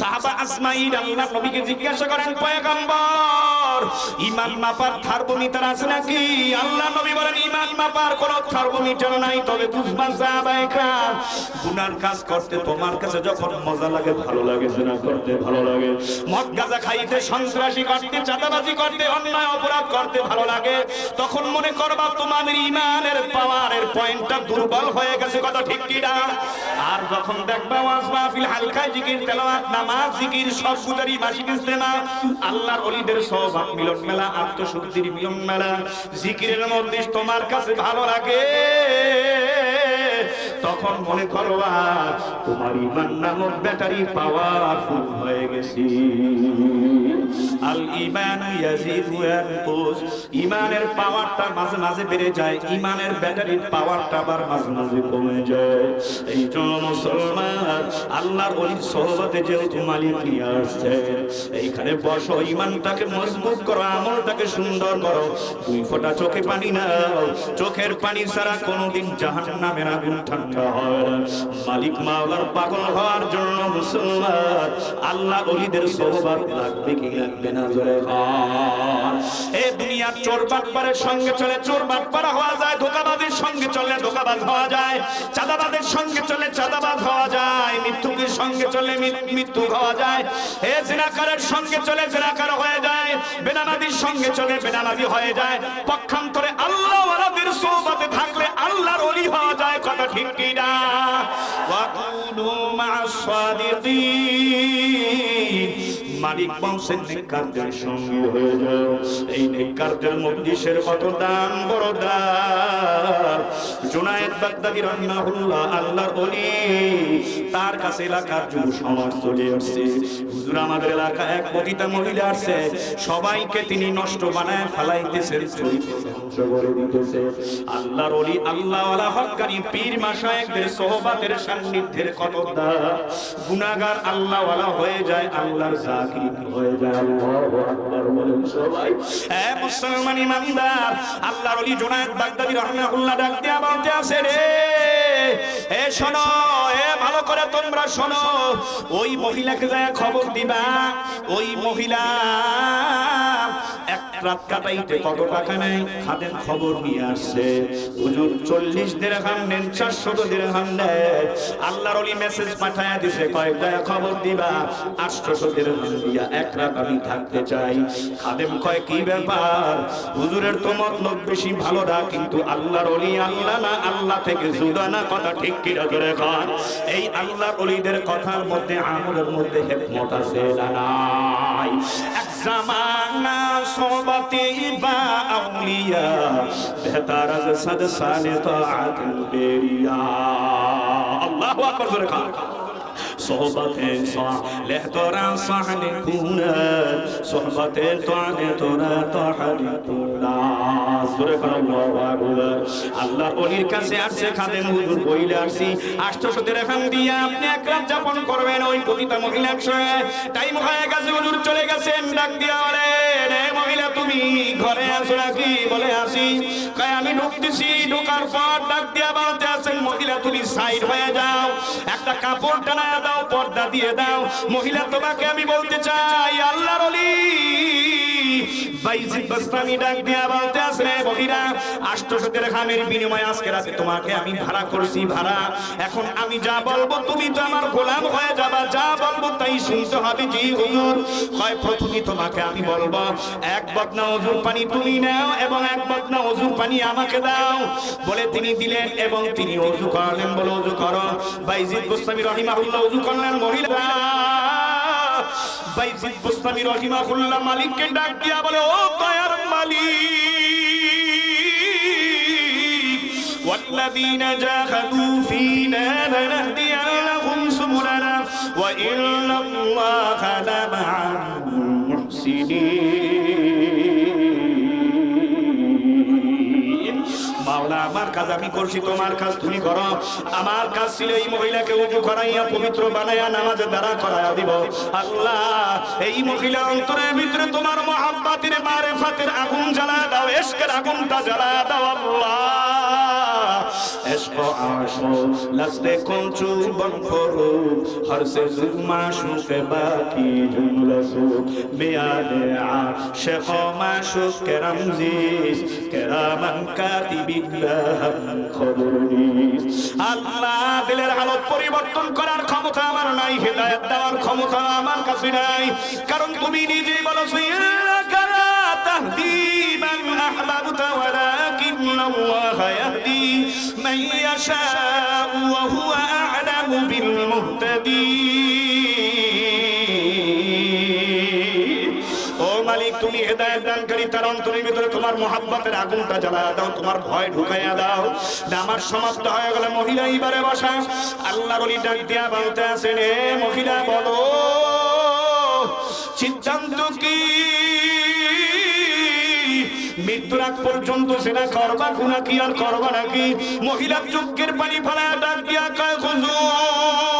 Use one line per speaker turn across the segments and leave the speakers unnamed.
সাহাবা আজমাইন আল্লাহ নবীকে জিজ্ঞাসা করেন, পয়গম্বর ঈমান মাপার থার্মোমিটার আছে নাকি? আল্লাহ নবী বলেন ঈমান মাপার কোন থার্মোমিটার নাই, তবে বুঝবা সাহাবায়ে কার গুনার কাজ করতে তোমার কাছে যখন মজা লাগে, ভালো লাগে জিনা করতে ভালো লাগে। মদ গাঁজা খাইতে, সন্ত্রাসী করতে, চাঁদাবাজি করতে, অন্যায় অপরাধ করতে ভালো লাগে। তখন মনে করবা তোমাদের ঈমানের পাওয়ারের পয়েন্টটা দুর্বল হয়ে গেছে কত ঠিক কি আর যখন দেখবা ওয়াজ মাহফিল হালকা জিকির তেলাওয়াত নামাজ, জিকির সব গুজারি মাসিক ইস্তেমা আল্লাহর অলিদের সব মিলন মেলা, আত্মশুদ্ধির মিলন মেলা। জিকিরের মধ্যে তোমার কাছে ভালো লাগে। তখন মনে করবা তোমার ইমান নামক ব্যাটারি পাওয়ারফুল হয়ে গেছি। আল ইমান ইমানের পাওয়ারটা মাঝে মাঝে বেড়ে যায় ইমানের ব্যাটারির পাওয়ারটা আবার মাঝে মাঝে কমে যায়। এই জন্য মুসলমান, আল্লাহর ওই সোহবতে নিয়ে আসছে, এইখানে বসো ইমানটাকে মজবুত করো, আমলটাকে সুন্দর করো। দুই ফোঁটা চোখে পানি নাও। চোখের পানি ছাড়া কোনোদিন জাহান্নামের আগুন ঠান্ডা মালিক মাওলার পাগল হওয়ার জন্য মুসলমান, আল্লাহ ওলিদের সোহবত লাগবে কি লাগবে না জোরে বল। এ দুনিয়ার চোর বাটপারের সঙ্গে চলে, চোর বাটপারা হওয়া যায়, ধোকাবাজের সঙ্গে চলে, ধোকাবাজ হওয়া যায়, চাঁদাবাজের সঙ্গে চলে, চাঁদাবাজ হওয়া যায়, মৃত্যুকের সঙ্গে চলে মৃত্যু হওয়া যায়। এ জিনাকারের সঙ্গে চলে, জিনাকার হয়ে যায়, বেনামাজির সঙ্গে চলে, বেনামাজি হয়ে যায়। পক্ষান্তরে আল্লাহ ওয়ালাদের সোহবতে থাকলে আল্লাহর ওলি হওয়া যায়, কথা ঠিক কি না ওয়াকুনু মা'আস সাদিকিন মালিক বংশের নেককারদের সঙ্গী হয়ে যাও। এই নেককারদের মজলিসের কত দাম? বড় দাম। জুনায়েদ বাগদাদি রাহিমাহুল্লাহ আল্লাহর ওলি, তার কাছে এলাকার যুব সমাজ চলে আসছে। হুজুর, আমাদের এলাকা এক পতিতা মহিলা আসছে। সবাইকে তিনি নষ্ট বানায় ফেলাইতেছেন আল্লাহর ওলি, আল্লাহওয়ালা হক্কানি পীর মাশায়েখদের সোহবাতের সান্নিধ্যের কত দাম? গুনাহগার আল্লাহওয়ালা হয়ে যায় আল্লাহর জাকির হয়ে যায়। আল্লাহু আকবার বলেন সবাই। এ মুসলমান ইমানদার রে। এ শোনো, এ ভালো করে তোমরা শোনো, ওই মহিলাকে যায় খবর দিবা, ওই মহিলা রাত কাটাইতে কত টাকা নেয়? খাদের খবর নিয়ে আসছে। হুজুর চল্লিশ দিরহাম নেন চারশো দিরহাম নেয়। আল্লাহর ওলি মেসেজ পাঠায় দিছে কয়েক জায়গা খবর দিবা আটশোশো দিরহাম দিয়া এক রাত আমি থাকতে চাই। খাদেম কয়, কি ব্যাপার? হুজুরের তো মতলব বেশি ভালো না, কিন্তু আল্লাহর ওলি আল্লাহ না, আল্লাহ থেকে জুদা না, কথা ঠিক কি করে কর এই আল্লাহর ওলিদের কথার মধ্যে আমলের মধ্যে হেকমত আছে না নাই? জামানা সোবতে বা আউলিয়া বেহতার আজ সদ সালে তাআত বেরিয়া। আল্লাহু আকবার কর। সোহবতে সালেহ তোরা সাহলে কুনা সোহবতে তোয়ানে তোরা তাহালি কুনা জোরে কর আল্লাহু আকবার। আল্লাহ ওলির কাছে আসছে খাদেম হুজুর বইলে আসছি। 800 দিরহাম দিয়ে আপনি এক যাপন করবেন ওই পতিতা মহিলার সঙ্গে টাইম হয়ে গেছে হুজুর চলে গেছেন, ডাক দিয়া বলেন, এ মহিলা, তুমি ঘরে আসো নাকি? বলে আসি, কয়, আমি ঢুকতেছি, ঢোকার পর ডাক দিয়া বলতে আসেন মহিলা তুমি সাইড হয়ে যাও, একটা কাপড় টানায় দাও, পর্দা দিয়ে দাও। মহিলা তোমাকে আমি বলতে চাই, আল্লাহর ওলি। বাইজিদ বাস্তামি ডাক দিয়া বলতে আসলে মহিলা আষ্টশো দিরহামের বিনিময়ে আজকে রাতে তোমাকে আমি ভাড়া করছি, ভাড়া। এখন আমি যা বলব তুমি তো আমার গোলাম হয়ে যাবা, যা বলব তাই শুনতে হবে জি হুজুর। হয় প্রথমে তোমাকে আমি বলব, এক বদনা অজুর পানি তুমি নাও এবং এক বদনা অজুর পানি আমাকে দাও। বলে তিনি দিলেন এবং তিনি অজু করলেন, বলে অজু করো। বাইজিদ গোস্বামী রহিমাহুল্লাহ অজু করলেন, মহিলা। বাইজিদ গোস্বামী রহিমাহুল্লাহ মালিককে ডাক দিয়া বলে ও দয়ার মালিক والذين جاهدوا فينا لنهدينهم سبلنا وإن الله لمع المحسنين আমার কাজ আমি করছি, তোমার কাজ তুমি কর। আমার কাজ ছিল এই মহিলাকে উঁচু করাইয়া, পবিত্র বানাইয়া, নামাজে দ্বারা করাইয়া দিব। আল্লাহ, এই মহিলা অন্তরের ভিতরে তোমার মহাব্বাতের মারে ফাতের আগুন জ্বালা দাও এসকের আগুনটা জ্বালা দাও, আল্লাহ। এসক زیست کرامن কাতিবিন লাহাম খবর নিস আল্লাহ দিলের হালত পরিবর্তন করার ক্ষমতা আমার নাই হেদায়েত দেওয়ার ক্ষমতা আমার কাছে নাই কারণ তুমি নিজেই বলেছো ইন্নাকা লা তাহদি মান আহবাবতা তার অন্তরের ভিতরে তোমার মোহাব্বতের আগুনটা জ্বালা দাও, তোমার ভয় ঢুকাইয়া দাও। নামাজ সমাপ্ত হয়ে গেলে মহিলা এইবারে বসা। আল্লাহর ওলি ডাক দিয়া বলতে আছেন এ মহিলা, বলো, সিদ্ধান্ত কি? মৃত্যুর আগ পর্যন্ত সেটা করবা গুণা কি আর করবা নাকি? মহিলার চোখের পানি ফেলায় ডাক দিয়া কয়, হুজুর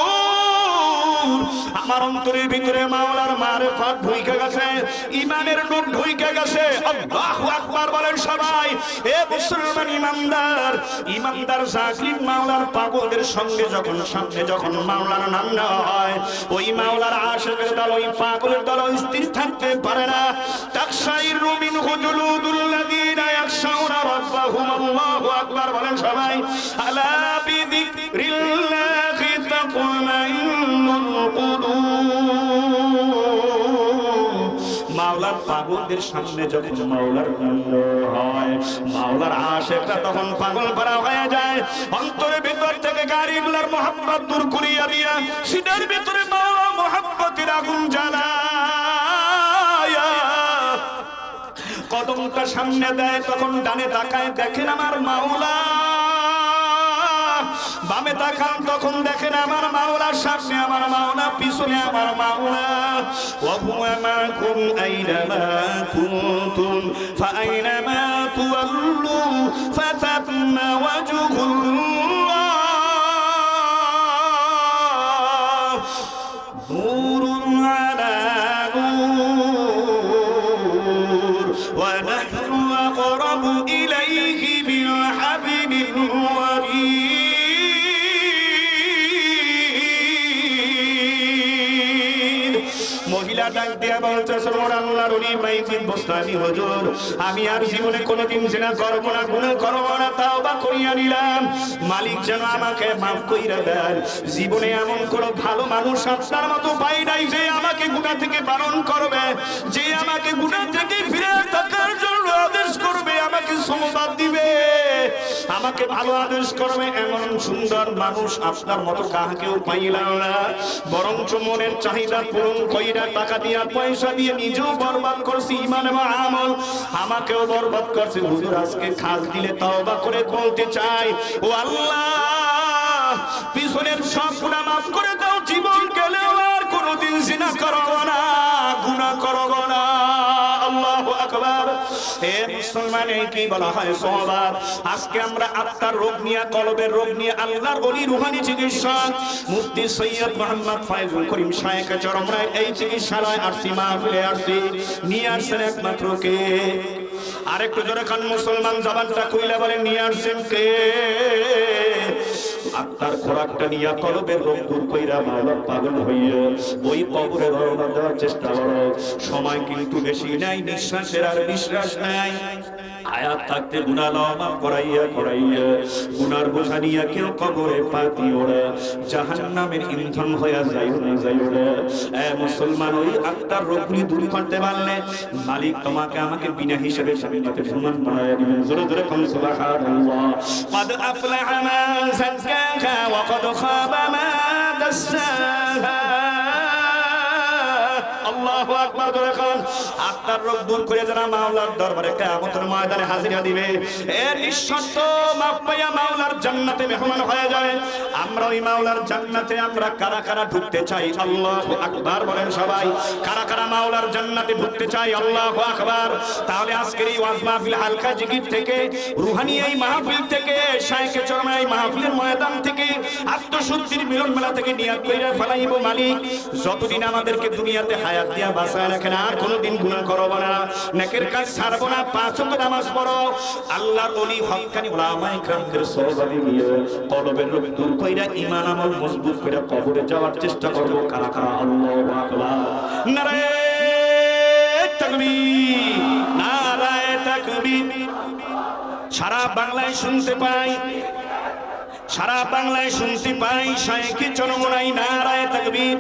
আমার অন্তরের ভিতরে মাওলার মারেফাত ঢুইকে গেছে, ইমানের নূর ঢুইকে গেছে। আল্লাহু আকবার বলেন সবাই, এ মুসলমান ইমানদার ইমানদার জাকির মাওলার পাগলদের সঙ্গে যখন সামনে যখন মাওলার নাম নেওয়া হয়, ওই মাওলার আশেকের দল, ওই পাগলের দল স্থির থাকতে পারে না। তাকসাইর রুমিন হুজুলুদুল্লাযীনা ইয়াখশাউনা রাব্বাহুম, আল্লাহু আকবার বলেন সবাই, আলা বিযিকরিল্লাহি পাগলদের সামনে যখন মাওলার আনন্দ হয়, মাওলার আশেকরা তখন পাগল ভরা হয়ে যায়। অন্তরের ভিতর থেকে গাড়িগুলার মোহাম্মত দূর করিয়া দিয়া সিনের ভিতরে মাওলা মোহাম্মতের আগুন জ্বালায়া। কদমটা সামনে দেয়, তখন ডানে তাকায় দেখেন আমার মাওলা। বামে তাকান, তখন দেখেন আমার মাওলা সামনে আমার মাওলা, পিছনে আমার মাওলা। ওয়াহুয়া মাকুম আইনামা কুনতুম ফাআইনামা তুওয়াল্লু ফাতাম্মা ওয়াজহুল্লাহ মহিলা ডাক দিয়া বলছে সরোর আল্লাহর ওলি মাইজিদ বস্তানি হুজুর, আমি আর জীবনে কোনোদিন জিনা করব না, গুনাহ করব না, তাওবা করিয়া নিলাম। মালিক যেন আমাকে maaf কইরা দেন। জীবনে এমন কোনো ভালো মানুষ আপনার মতো পাই নাই যে আমাকে গুনাহ থেকে বারণ করবে, যে আমাকে গুনাহ আমাকে ভালো আদেশ করবে, এমন সুন্দর মানুষ আপনার মতো কাহাকেও পাইলাম না। বরঞ্চ মনের চাহিদা পূরণ কইরা টাকা দিয়া পয়সা দিয়ে নিজেও বরবাদ করছি ইমান এবং আমল। আমাকেও বরবাদ করছে। হুজুর, আজকে খাস দিলে তওবা করে বলতে চাই। ও আল্লাহ, পিছনের সব গুনাহ মাফ করে দাও। জীবন গেলেও আর কোনোদিন জিনা করব না, গুনাহ করব না। হে কি বলা হয় আজকে আমরা আত্মার রোগ নিয়ে, কলবের রোগ নিয়ে, আল্লাহর রুহানি চিকিৎসক মুফতি সৈয়দ মোহাম্মদ ফাইজুল করিম শায়েখ চরমরায় এই চিকিৎসালয় আসছি, মাহফিলে আসছি। নিয়ে আসছেন একমাত্র কে? আরেকটু জোরে খান, মুসলমান জবানটা কইলা বলে নিয়ে আসছেন কে? আত্মার খোরাকটা নিয়া কলবের রোগ দূর কইরা মালক পাগল হইয়া ওই কবরে রওনা দেওয়ার চেষ্টা করো। সময় কিন্তু বেশি নাই, নিঃশ্বাসের আর বিশ্বাস নাই। হায়াত থাকতে গুনাহ লওয়া করাইয়া করাইয়া গুনার বোঝা নিয়ে কেউ কবরে পাতি ওরা জাহান্নামের ইন্ধন হইয়া যাইও না যাইও না এ মুসলমান ওই আত্মার রোগগুলি দূর করতে পারলে মালিক তোমাকে আমাকে বিনা হিসেবে জান্নাতে সমান বানায় দিবেন জোরে জোরে কোন সুবহানাল্লাহ قد أفلح من زكاها وقد خاب من دساها আল্লাহ আল্লাহু আকবার ধরে খান আত্মার রোগ দূর করে যারা মাওলার দরবারে কিয়ামতের ময়দানে হাজিরা দিবে। এ নিঃশর্ত মাপ পাইয়া মাওলার জান্নাতে মেহমান হয়ে যায়। আমরা ওই মাওলার জান্নাতে আমরা কারা কারা ঢুকতে চাই? আল্লাহু আকবার বলেন সবাই। কারা কারা মাওলার জান্নাতে ঢুকতে চাই? আল্লাহু আকবার। তাহলে আজকের এই ওয়াজ মাহফিল হালকা জিকির থেকে, রুহানি এই মাহফিল থেকে, শাইখে চরমা এই মাহফিলের ময়দান থেকে, আত্মশুদ্ধির মিলন মেলা থেকে নিয়াত কইরা ফেলাইব মালিক। যতদিন আমাদেরকে দুনিয়াতে হায়াত দিয়া বাঁচায় রাখেন, আর কোনোদিন গুনাহ করব না। নেকের কাজ ছাড়বো না, পাঁচ ওয়াক্ত নামাজ পড়ো। আল্লাহর ওলি হক্কানি ওলামায়ে কেরামদের সহভাগী নিয়ে কলবের রোগ দূর কইরা ঈমান আমল মজবুত কইরা কবরে যাওয়ার চেষ্টা করব। কারা কারা? আল্লাহু আকবার। নারে তাকবীর। নারায়ে তাকবীর। সারা বাংলায় শুনতে পাই। সারা বাংলায় শুনতে পাই শায়েকে চরমনাই নারায় তাকবীর।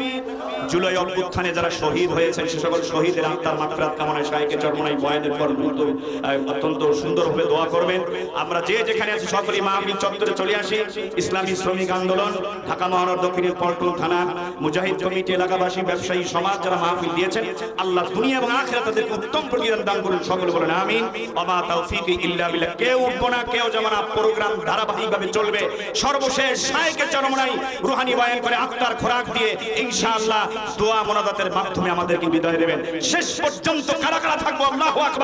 জুলাই অভ্যুত্থানে যারা শহীদ হয়েছেন, সে সকল শহীদের আত্মার মাগফিরাত কামনায় শায়েকে চরমনাই বয়ানের পর দ্রুত অত্যন্ত সুন্দরভাবে দোয়া করবেন। আমরা যে যেখানে আছি সকলে মাহফিল চত্বরে চলে আসি। ইসলামী শ্রমিক আন্দোলন, ঢাকা মহানগর দক্ষিণের পল্টন থানা, মুজাহিদ কমিটি, এলাকাবাসী, ব্যবসায়ী, সমাজ যারা মাহফিল দিয়েছেন, আল্লাহ দুনিয়া এবং আখিরাত তাদেরকে উত্তম প্রতিদান দান করুন, সকলে বলেন আমিন। ওমা তাওফিক ইল্লা বিল্লাহ, কেউ উঠবো না, কেউ যেমন প্রোগ্রাম ধারাবাহিকভাবে চলবে। সর্বশেষ শায়েকে চরমনাই রুহানি বয়ান করে আত্মার খোরাক দিয়ে ইনশাআল্লাহ দোয়া মোনাজাতের মাধ্যমে আমাদেরকে বিদায় দেবেন। শেষ পর্যন্ত কারা কারা থাকব? আল্লাহু আকবার।